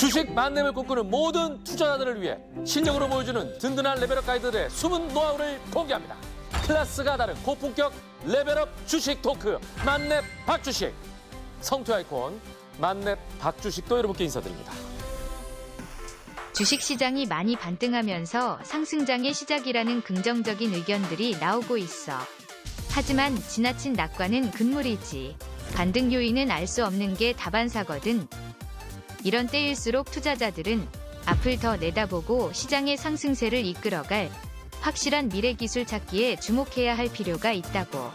주식 만렙을 꿈꾸는 모든 투자자들을 위해 실력으로 보여주는 든든한 레벨업 가이드들의 숨은 노하우를 공개합니다. 클래스가 다른 고품격 레벨업 주식 토크 만렙 박주식 성투 아이콘 만렙 박주식도 여러분께 인사드립니다. 주식시장이 많이 반등하면서 상승장의 시작이라는 긍정적인 의견들이 나오고 있어. 하지만 지나친 낙관은 금물이지. 반등 요인은 알 수 없는 게 다반사거든. 이런 때일수록 투자자들은 앞을 더 내다보고 시장의 상승세를 이끌어갈 확실한 미래 기술 찾기에 주목해야 할 필요가 있다고.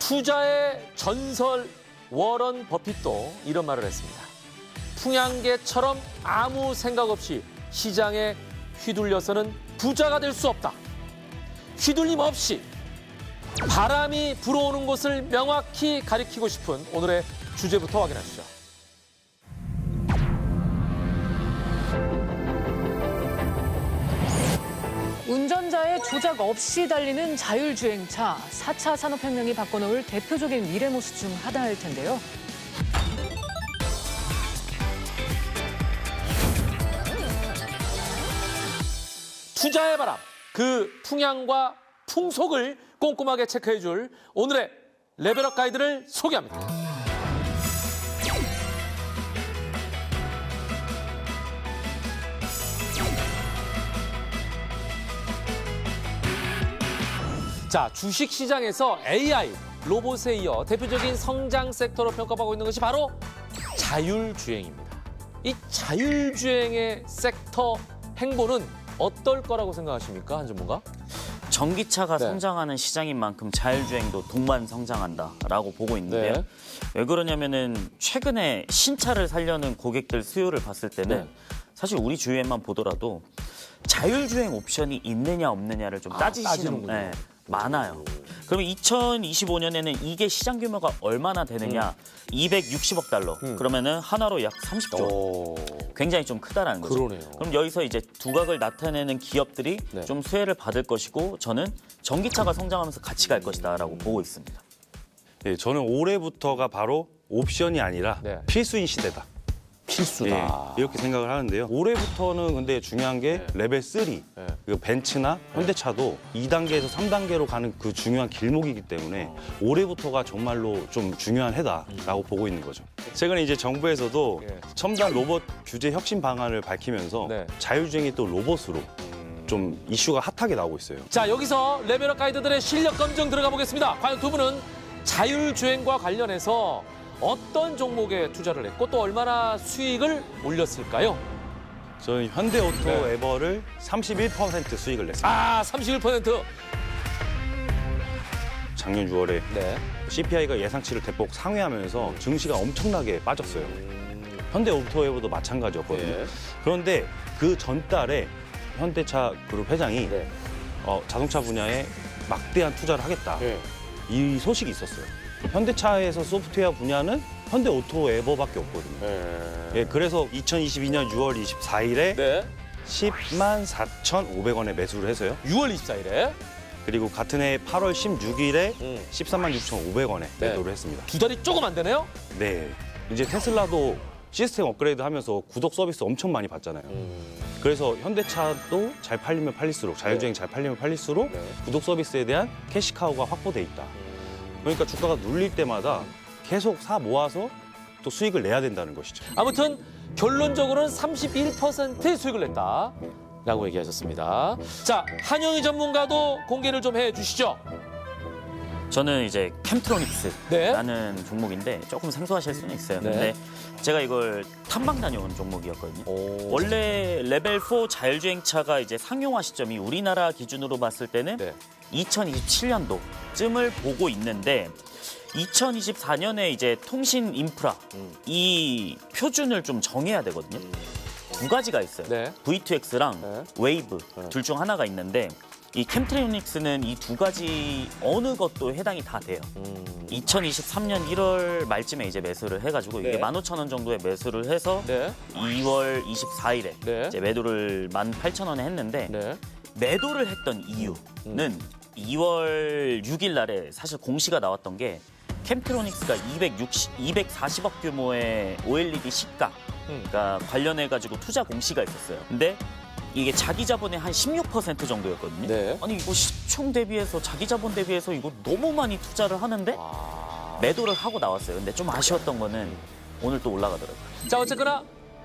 투자의 전설 워런 버핏도 이런 말을 했습니다. 풍향계처럼 아무 생각 없이 시장에 휘둘려서는 부자가 될 수 없다. 휘둘림 없이 바람이 불어오는 곳을 명확히 가리키고 싶은 오늘의 주제부터 확인하시죠. 운전자의 조작 없이 달리는 자율주행차, 4차 산업혁명이 바꿔놓을 대표적인 미래 모습 중 하나일 텐데요. 투자의 바람, 그 풍향과 풍속을 꼼꼼하게 체크해줄 오늘의 레벨업 가이드를 소개합니다. 자, 주식 시장에서 AI, 로봇에 이어 대표적인 성장 섹터로 평가받고 있는 것이 바로 자율주행입니다. 이 자율주행의 섹터 행보는 어떨 거라고 생각하십니까, 한 전문가? 전기차가 네. 성장하는 시장인 만큼 자율주행도 동반 성장한다라고 보고 있는데요. 네. 왜 그러냐면은 최근에 신차를 살려는 고객들 수요를 봤을 때는 네. 사실 우리 주위에만 보더라도 자율주행 옵션이 있느냐 없느냐를 좀 아, 따지시는. 네, 많아요. 그러면 2025년에는 이게 시장 규모가 얼마나 되느냐? 260억 달러. 음. 그러면은 하나로 약 30조. 오, 굉장히 좀 크다라는 거죠. 그러네요. 그럼 여기서 이제 두각을 나타내는 기업들이 네. 좀 수혜를 받을 것이고 저는 전기차가 성장하면서 같이 갈 것이다라고 보고 있습니다. 예, 저는 올해부터가 바로 옵션이 아니라 네. 필수인 시대다. 필수다. 예, 이렇게 생각을 하는데요. 올해부터는 근데 중요한 게 레벨 3. 네. 그 벤츠나 현대차도 2단계에서 3단계로 가는 그 중요한 길목이기 때문에 어. 올해부터가 정말로 좀 중요한 해다라고 보고 있는 거죠. 최근에 이제 정부에서도 예. 첨단 로봇 규제 혁신 방안을 밝히면서 네. 자율주행이 또 로봇으로 좀 이슈가 핫하게 나오고 있어요. 자, 여기서 레벨업 가이드들의 실력 검증 들어가 보겠습니다. 과연 두 분은 자율주행과 관련해서 어떤 종목에 투자를 했고 또 얼마나 수익을 올렸을까요? 저는 현대오토 네. 에버를 31% 수익을 냈습니다. 아, 31%. 작년 6월에 네. CPI가 예상치를 대폭 상회하면서 증시가 엄청나게 빠졌어요. 현대오토에버도 마찬가지였거든요. 네. 그런데 그 전달에 현대차 그룹 회장이 네. 어, 자동차 분야에 막대한 투자를 하겠다. 네. 이 소식이 있었어요. 현대차에서 소프트웨어 분야는 현대 오토 에버밖에 없거든요. 네. 예, 그래서 2022년 6월 24일에 네. 10만 4,500원에 매수를 해서요. 6월 24일에 그리고 같은 해 8월 16일에 음. 13만 6,500원에 네. 매도를 했습니다. 두 달이 조금 안 되네요. 네. 이제 테슬라도 시스템 업그레이드 하면서 구독 서비스 엄청 많이 받잖아요. 그래서 현대차도 잘 팔리면 팔릴수록 자율주행 잘 팔리면 팔릴수록 네. 구독 서비스에 대한 캐시카우가 확보돼 있다. 그러니까 주가가 눌릴 때마다 계속 사 모아서 또 수익을 내야 된다는 것이죠. 아무튼 결론적으로는 31%의 수익을 냈다. 라고 얘기하셨습니다. 자, 한영희 전문가도 공개를 좀 해 주시죠. 저는 이제 네. 캠트로닉스라는 종목인데 조금 생소하실 수는 있어요. 네. 근데 제가 이걸 탐방 다녀온 종목이었거든요. 오. 원래 레벨 4 자율주행차가 이제 상용화 시점이 우리나라 기준으로 봤을 때는 네. 2027년도쯤을 보고 있는데 2024년에 이제 통신 인프라 음. 이 표준을 좀 정해야 되거든요. 두 가지가 있어요. 네. V2X랑 네. 웨이브 네. 둘중 하나가 있는데 이 캠트로닉스는 이 두 가지 어느 것도 해당이 다 돼요. 음. 2023년 1월 말쯤에 이제 매수를 해가지고 네. 이게 15,000원 정도에 매수를 해서 네. 2월 24일에 네. 이제 매도를 18,000원에 했는데 네. 매도를 했던 이유는 2월 6일 날에 사실 공시가 나왔던 게 캠트로닉스가 260, 240억 규모의 OLED 시가 음. 그러니까 관련해 가지고 투자 공시가 있었어요. 근데 이게 자기 자본의 한 16% 정도였거든요. 네. 아니 이거 시총 대비해서 자기 자본 대비해서 이거 너무 많이 투자를 하는데 아. 매도를 하고 나왔어요. 근데 좀 아쉬웠던 거는 오늘 또 올라가더라고요. 자 어쨌거나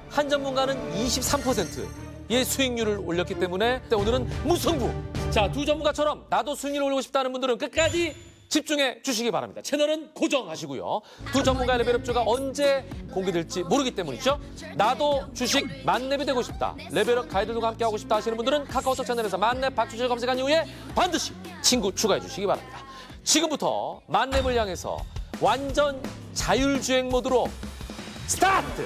한 전문가는 23%의 수익률을 올렸기 때문에 오늘은 무승부. 자 두 전문가처럼 나도 수익률을 올리고 싶다는 분들은 끝까지 집중해 주시기 바랍니다. 채널은 고정하시고요. 두 전문가의 레벨업주가 언제 공개될지 모르기 때문이죠. 나도 주식 만렙이 되고 싶다. 레벨업 가이드들과 함께 하고 싶다 하시는 분들은 카카오톡 채널에서 만렙 박주실 검색한 이후에 반드시 친구 추가해 주시기 바랍니다. 지금부터 만렙을 향해서 완전 자율주행 모드로 스타트!